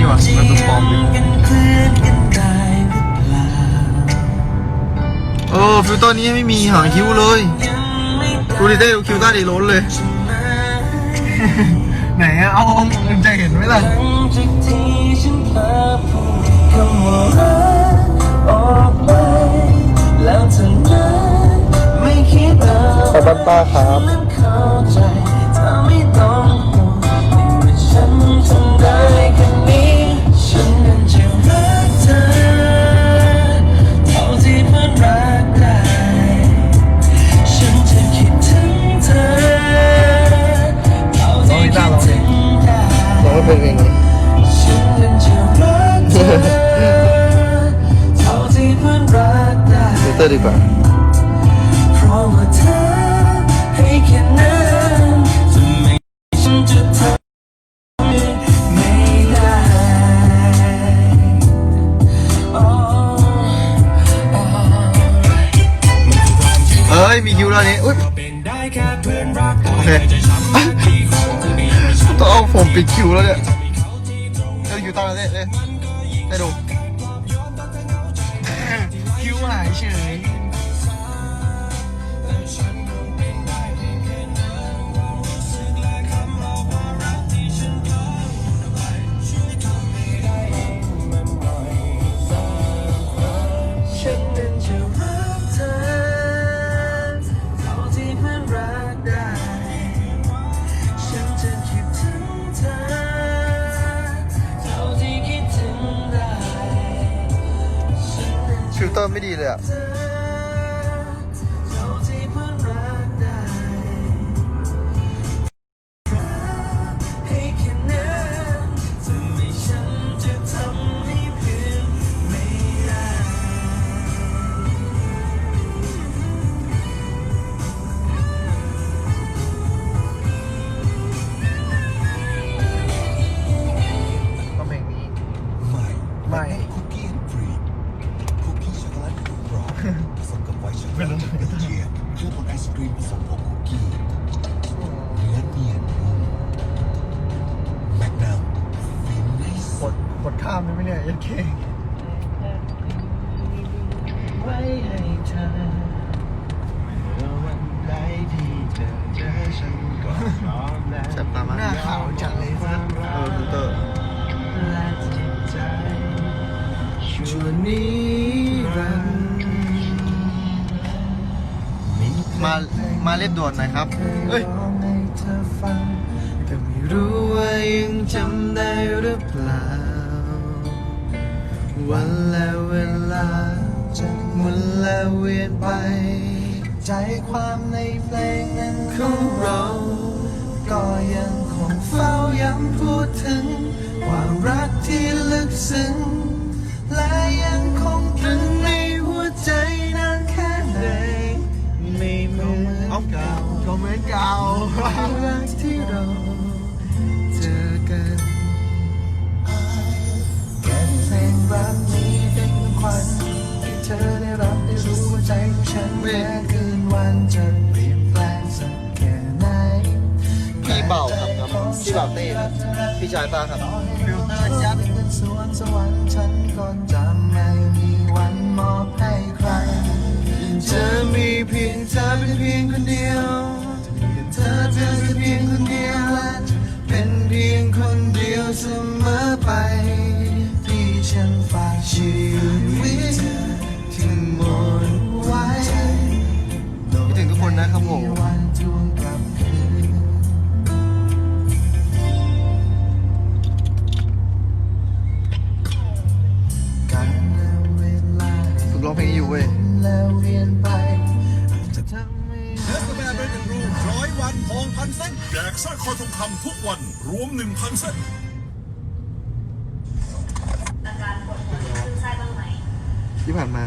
ถ้าฟิลเตอร์นี่หว่ามันเป็นปลอมดิกันเคลื่อนกันได้หรือเปล่าเออฟิลเตอร์นี้ไม่มีหางคิ้วเลยดูดิเต้ดูคิ้วใต้ดีล้นเลย ไหนอะเอาอามันจะเห็นไหมล่ะหลังจากที่ฉันเไม่ได้โอ้โอ้เอ้ย มีคิ้วแล้วนี้อุ้ยเป็นได้แค่เพื่อนรักโอเคต้องเอาผมปิดคิวแล้วเนี่ย อยคิ้วใต้แล้วเต้เต้เต้ดูคิ้วหายเฉย ล ได้ไหมเนี่ยยันเคไว้ให้เธอเมื่อวันใดที่เธอเจอฉันก็พร้อมแล้วแสบตามากหน้าขาวจัดเลยนะเออฟิลเตอร์และจิตใจชั่วนิรันดร์มีเพลงมามาเล่นด่วนหน่อยครับ เอ้ยร้องให้เธอฟังแต่ไม่รู้ว่ายังจำได้หรือเปล่า วันและเวลาจะหมุนและเวียนไป ใจความในเพลงนั้นของเรา ก็ยังคงเฝ้าย้ำพูดถึง ความรักที่ลึกซึ้ง และยังคงตรึงในหัวใจนานแค่ไหนไม่เหมือนเอ้าเก่าก็เหมือนเก่า พี่ชายตาครับ ฟิลเตอร์ยัดสวงสวรรค์ฉันก็จะไม่มีวันมอบให้ใครจะมีเพียงเธอเป็นเพียงคนเดียวเธอเธอจะเพียงคนเดียวและเป็นเพียงคนเดียวเสมอไปที่ฉันฝากชีวิตที่หมดไว้คิดถึงทุกคนนะครับผม แจกสร้อยคอทองคำทุกวันรวม 1,000 เส้น อาการปวดหัวดียใช่บ้างไหม ที่ผ่านมา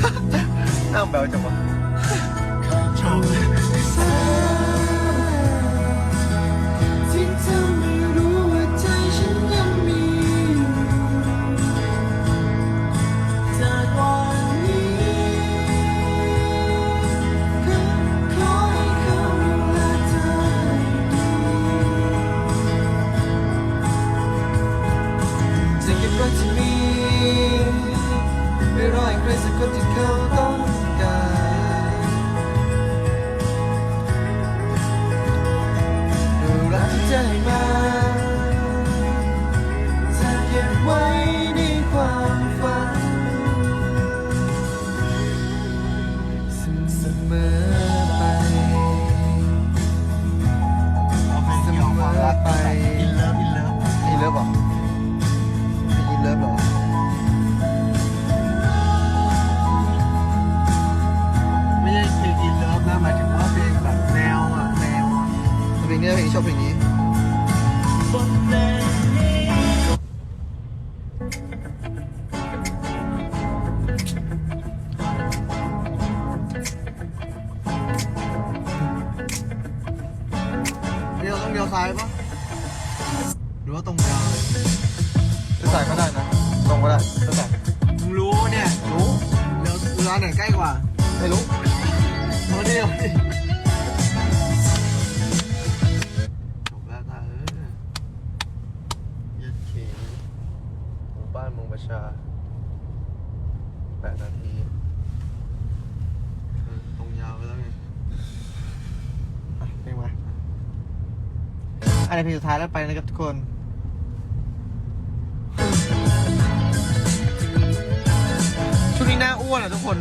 哈哈，那我们摆回正吧。crazy, could you come? ถูแล้วตาเออยัดขีหมู่บ้านเมงประชาแปดนาทีตรงยาวไปแล้วไงอ่มาอันรเพลงสุดท้ายแล้วไปนะครับทุกคนช่วงนี้หน้าอ้วนอะทุกคน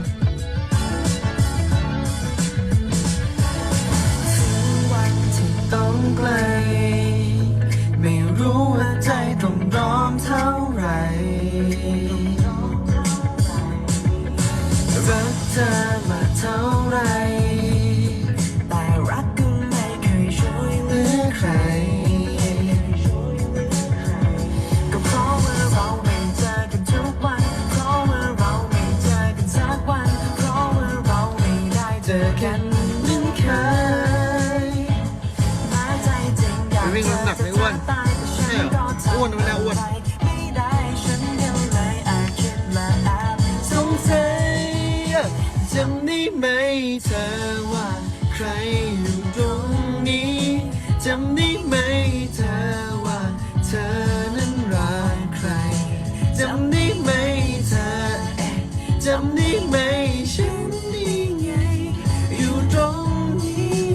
glad. ไหมเธอว่าใครอยู่ตรงนี้จำได้ไหมเธอว่าเธอนั้นรักใครจำได้ไหมเธอจำได้ไหมฉันนี่ไงอยู่ตรงนี้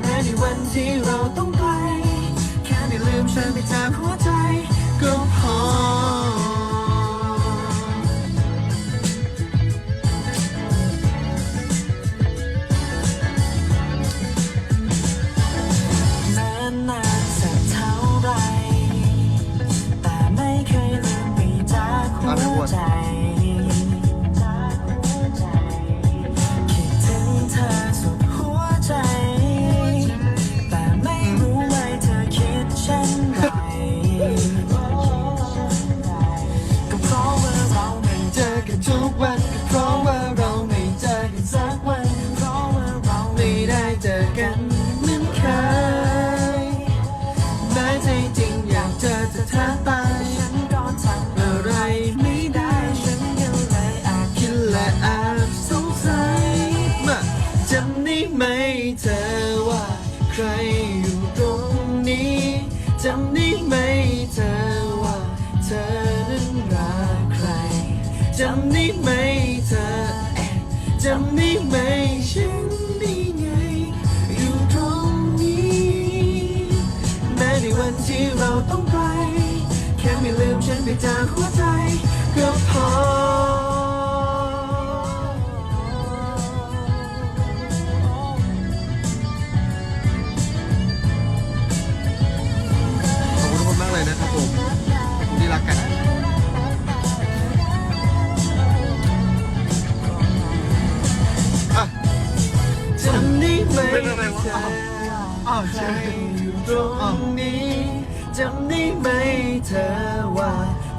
แม้ในวันที่เราต้องไปแค่ไม่ลืมฉันไปจากหัวใจ จำได้ไหมฉันได้ไง อยู่ตรงนี้แม้ในวันที่เราต้องไป แค่ไม่ลืมฉันไปจากหัวใจก็พอ ใช่อยู่ตรงนี้จำได้ไหมเธอว่า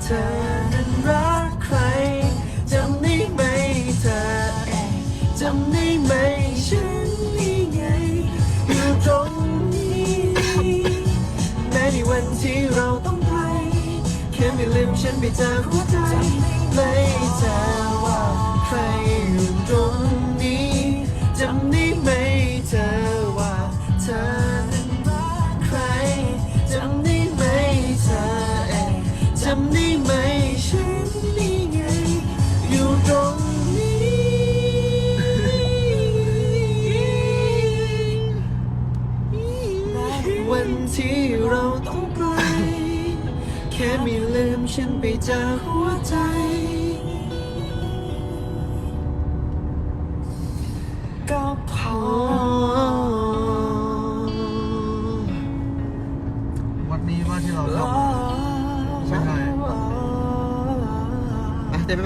เธอนั้นรักใครจำได้ไหมเธอเองจำได้ไหมฉันนี่ไงอยู่ตรงนี้แม้ในวันที่เราต้องไปแค่ไม่ลืมฉันไปจากหัวใจไม่เธอว่าใครอยู่ตรงนี้จำำได้ไหมฉันนี่ไง อยู่ตรงนี้ วันที่เราต้องไปแค่ไม่ลืมฉันไปจากหัวใจ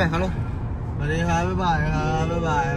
ไปแบ่งเขาลงสวัสดีครับบ๊ายบายครับบ๊ายบาย